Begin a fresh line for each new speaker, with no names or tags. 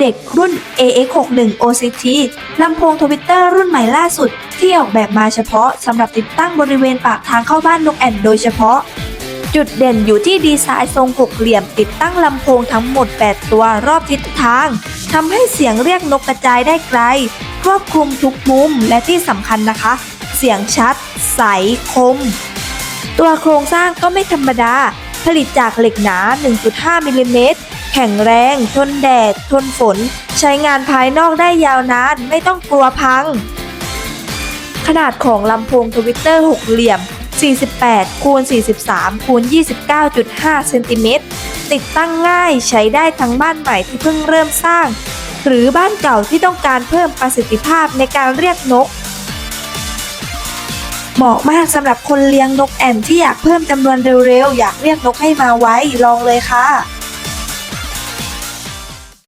เด็กรุ่น AX61 OCT ลำโพงทวิตเตอร์รุ่นใหม่ล่าสุด ที่ออกแบบมาเฉพาะสำหรับติดตั้งบริเวณปากทางเข้าบ้านนกแอ่นโดยเฉพาะ จุดเด่นอยู่ที่ดีไซน์ทรงหกเหลี่ยมติดตั้งลำโพงทั้งหมด 8 ตัวรอบทิศทางทำให้เสียงเรียกนกกระจายได้ไกล ครอบคลุมทุกมุมและที่สำคัญนะคะ เสียงชัด ใสคม ตัวโครงสร้างก็ไม่ธรรมดา ผลิตจากเหล็กหนา 1.5 มิลลิเมตร แข็งแรง ทนแดด ทนฝน ใช้งานภายนอกได้ยาวนาน ไม่ต้องกลัวพัง ขนาดของลำโพงทวิตเตอร์หกเหลี่ยม 48 คูณ 43 คูณ 29.5 เซนติเมตร ติดตั้งง่ายใช้ได้ทั้งบ้านใหม่ที่เพิ่งเริ่มสร้าง หรือบ้านเก่าที่ต้องการเพิ่มประสิทธิภาพในการเรียกนก เหมาะมากสำหรับคนเลี้ยงนกแอ่นที่อยากเพิ่มจำนวนเร็วๆ อยากเรียกนกให้มาไว้ลองเลยค่ะ